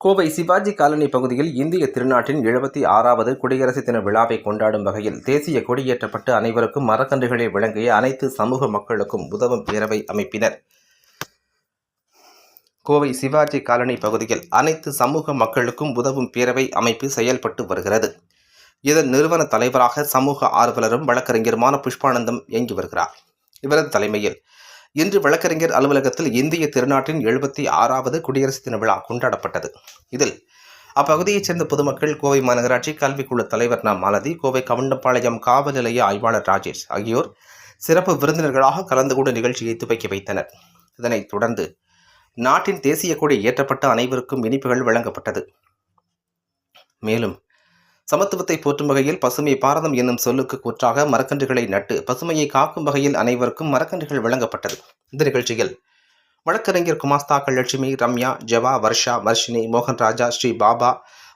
Kovai Sivaji colony பகுதியில் இந்திய திருநாட்டின் எழுபத்தி ஆறாவது குடியரசு தின விழாவை கொண்டாடும் வகையில் தேசிய கொடியேற்றப்பட்டு அனைவருக்கும் மரக்கன்றுகளை வழங்கிய அனைத்து சமூக மக்களுக்கும் உதவும் பேரவை அமைப்பினர். கோவை சிவாஜி காலனி பகுதியில் அனைத்து சமூக மக்களுக்கும் உதவும் பேரவை அமைப்பு செயல்பட்டு வருகிறது. இதன் நிறுவன தலைவராக சமூக ஆர்வலரும் வழக்கறிஞருமான புஷ்பானந்தம் இயங்கி வருகிறார். இவரது தலைமையில் இன்று வழக்கறிஞர் அலுவலகத்தில் இந்திய திருநாட்டின் எழுபத்தி ஆறாவது குடியரசு தின விழா கொண்டாடப்பட்டது. இதில் அப்பகுதியைச் சேர்ந்த பொதுமக்கள் கோவை மாநகராட்சி கல்விக்குழு தலைவர் ந. மாலதி கோவை கவுண்டம்பாளையம் காவல் நிலைய ஆய்வாளர் ராஜேஷ் ஆகியோர் சிறப்பு விருந்தினர்களாக கலந்து கொண்டு நிகழ்ச்சியை துவக்கி வைத்தனர். இதனைத் தொடர்ந்து நாட்டின் தேசிய கொடி ஏற்றப்பட்ட அனைவருக்கும் இனிப்புகள் வழங்கப்பட்டது. மேலும் சமத்துவத்தை போற்றும் வகையில் பசுமை பாரதம் என்னும் சொல்லுக்கு கூற்றாக மரக்கன்றுகளை நட்டு பசுமையை காக்கும் வகையில் அனைவருக்கும் மரக்கன்றுகள் வழங்கப்பட்டது. இந்த நிகழ்ச்சியில் வழக்கறிஞர் குமாஸ்தாக்கள் லட்சுமி ரம்யா ஜவா வர்ஷா வர்ஷினி மோகன் ராஜா ஸ்ரீ பாபா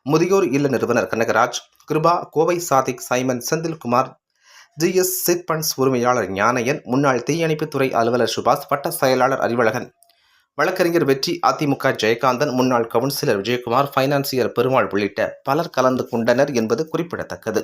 முதியோர் இல்ல நிறுவனர் Kanagaraj Kiruba Kovai Sadiq Simon Senthilkumar GS chit funds உரிமையாளர் ஞானயன் முன்னாள் தீயணைப்புத்துறை அலுவலர் சுபாஷ் பட்ட செயலாளர் அறிவழகன் வழக்கறிஞர் வெற்றி அதிமுக ஜெயகாந்தன் முன்னாள் கவுன்சிலர் விஜயகுமார் ஃபைனான்சியர் பெருமாள் உள்ளிட்ட பலர் கலந்து கொண்டனர் என்பது குறிப்பிடத்தக்கது.